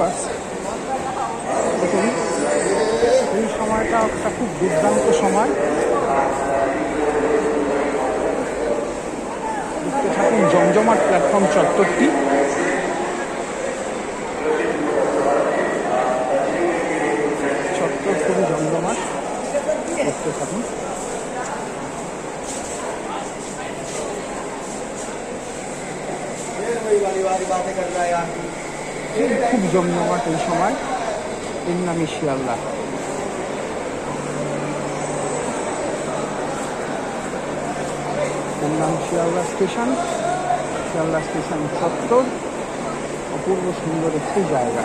Viewers দেখুন এই সময়টা একটা খুব দুর্দান্ত সময় দেখতে থাকুন জমজমাট প্ল্যাটফর্ম চত্বরটি চত্বর খুবই জমজমাট দেখতে থাকুন वही वाली वाली बातें कर रहा है यार খুব জমজমাট এই সময়। এর নামই শিয়ালদা এর নাম শিয়ালদা স্টেশন। শিয়ালদা স্টেশন চত্বর অপূর্ব সুন্দর একটি জায়গা।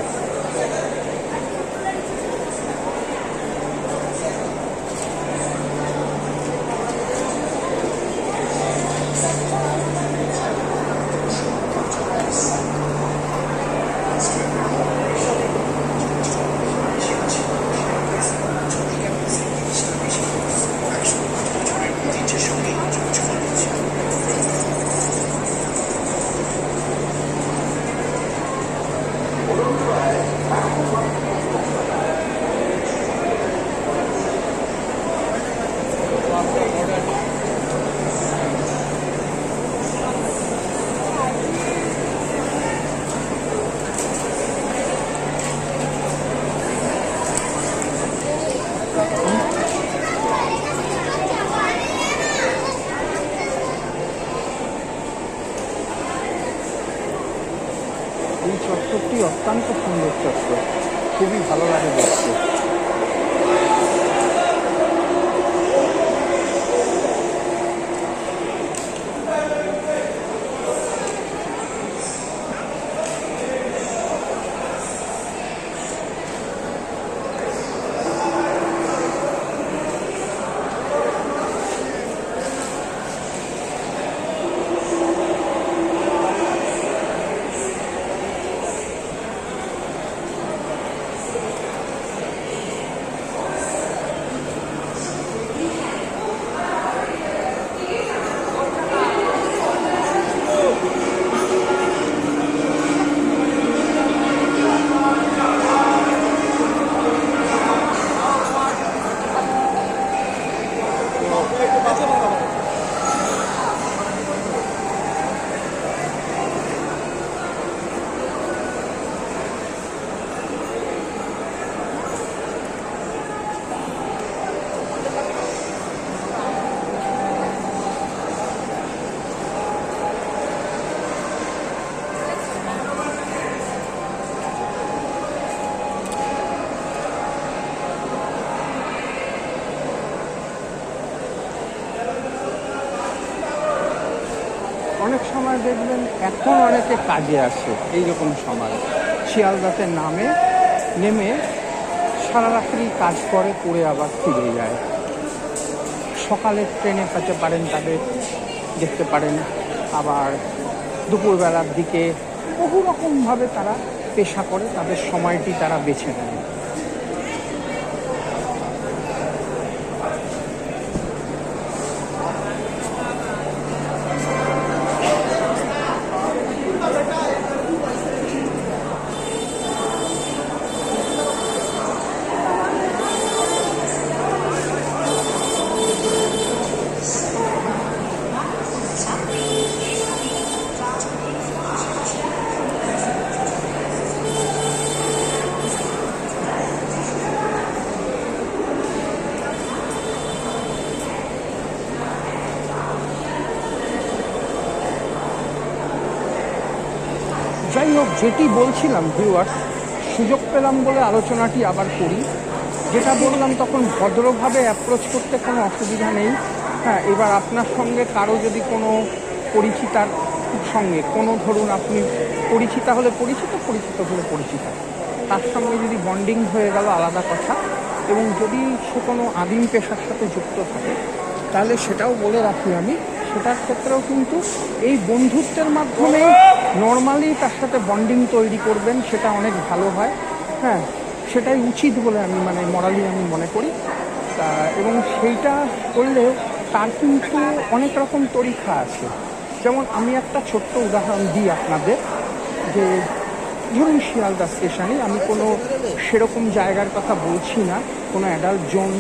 চত্বরটি অত্যন্ত সুন্দর চত্বর খুবই ভালো লাগে দেখতে। অনেক সময় দেখবেন এখন অনেকে কাজে আসে, এইরকম সময়। শিয়ালদাতে নামে নেমে সারা রাত্রি কাজ করে করে আবার ফিরে যায়। সকালের ট্রেনে পেতে পারেন তাদের, দেখতে পারেন। আবার দুপুরবেলার দিকে বহু রকমভাবে তারা পেশা করে, তাদের সময়টি তারা বেছে নেয় যাই হোক, যেটি বলছিলাম ভিউয়ার্স সুযোগ পেলাম বলে আলোচনাটি আবার করি। যেটা বললাম, তখন ভদ্রভাবে অ্যাপ্রোচ করতে কোনো অসুবিধা নেই। হ্যাঁ এবার আপনার সঙ্গে কারও যদি কোনো পরিচিতার সঙ্গে, কোনো ধরুন আপনি পরিচিতা হলে পরিচিত পরিচিত হলে পরিচিতা। তার সঙ্গে যদি বন্ডিং হয়ে গেল, আলাদা কথা। এবং যদি সে কোনো আদিম পেশার সাথে যুক্ত থাকে, তাহলে সেটাও বলে রাখি আমি। সেটার ক্ষেত্রেও কিন্তু এই বন্ধুত্বের মাধ্যমে নর্মালি তার সাথে বন্ডিং তৈরি করবেন, সেটা অনেক ভালো হয়। হ্যাঁ সেটাই উচিত বলে আমি মানে মরালি আমি মনে করি। তা, এবং সেইটা করলে তার কিন্তু অনেক রকম তরিকা আছে। যেমন আমি একটা ছোট্ট উদাহরণ দিই আপনাদের, যে ধরুন শিয়ালদা স্টেশনে আমি কোনো সেরকম জায়গার কথা বলছি না, কোনো অ্যাডাল্ট জোন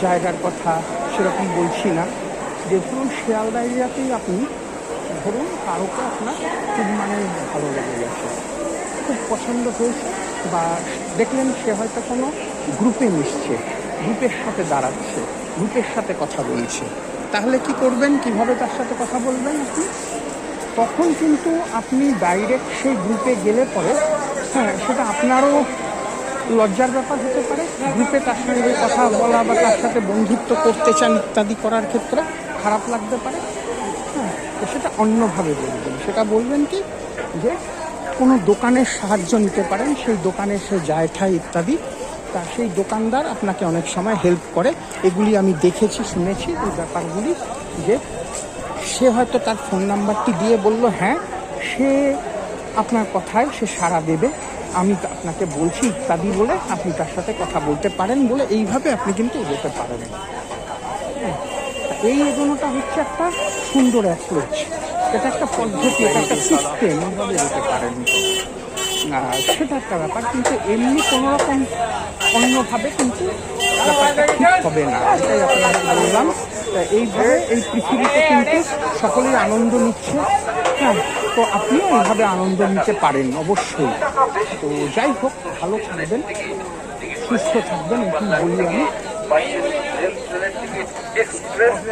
জায়গার কথা সেরকম বলছি না। যে ধরুন শিয়ালদা এরিয়াতেই আপনি, ধরুন কারোকে আপনার খুব মানে ভালো লেগে গেছে। খুব পছন্দ হয়েছে বা দেখলেন সে হয়তো কোনো গ্রুপে মিশছে, গ্রুপের সাথে দাঁড়াচ্ছে, গ্রুপের সাথে কথা বলছে। তাহলে কি করবেন? কীভাবে তার সাথে কথা বলবেন আপনি? তখন কিন্তু আপনি ডাইরেক্ট সেই গ্রুপে গেলে পরে হ্যাঁ সেটা আপনারও লজ্জার ব্যাপার হতে পারে। গ্রুপে তার সঙ্গে কথা বলা বা তার সাথে বন্ধুত্ব করতে চান ইত্যাদি করার ক্ষেত্রে খারাপ লাগতে পারে। হ্যাঁ তো সেটা অন্যভাবে বলবেন। সেটা বলবেন কি যে কোনো দোকানের সাহায্য নিতে পারেন সেই দোকানে সে যায় ঠায় ইত্যাদি তা সেই দোকানদার আপনাকে অনেক সময় হেল্প করে। এগুলি আমি দেখেছি শুনেছি এই ব্যাপারগুলি যে সে হয়তো তার ফোন নাম্বারটি দিয়ে বলল হ্যাঁ সে আপনার কথায় সে সাড়া দেবে। আমি আপনাকে বলছি ইত্যাদি বলে আপনি তার সাথে কথা বলতে পারেন বলে এইভাবে আপনি কিন্তু এগোতে হ্যাঁ, এই এগোনোটা হচ্ছে একটা সুন্দর অ্যাপ্রোচ এটা একটা পদ্ধতি, এটা একটা সিস্টেম এগোতে পারেন সেটা একটা ব্যাপার, কিন্তু এমনি কোনো রকম অন্যভাবে কিন্তু ব্যাপারটা ঠিক হবে না। এটাই আপনাকে বললাম। এইভাবে এই পৃথিবীতে কিন্তু সকলেই আনন্দ নিচ্ছে। হ্যাঁ তো আপনিও এইভাবে আনন্দ নিতে পারেন, অবশ্যই। তো যাই হোক, ভালো থাকবেন, সুস্থ থাকবেন এটি বলি আমি। Express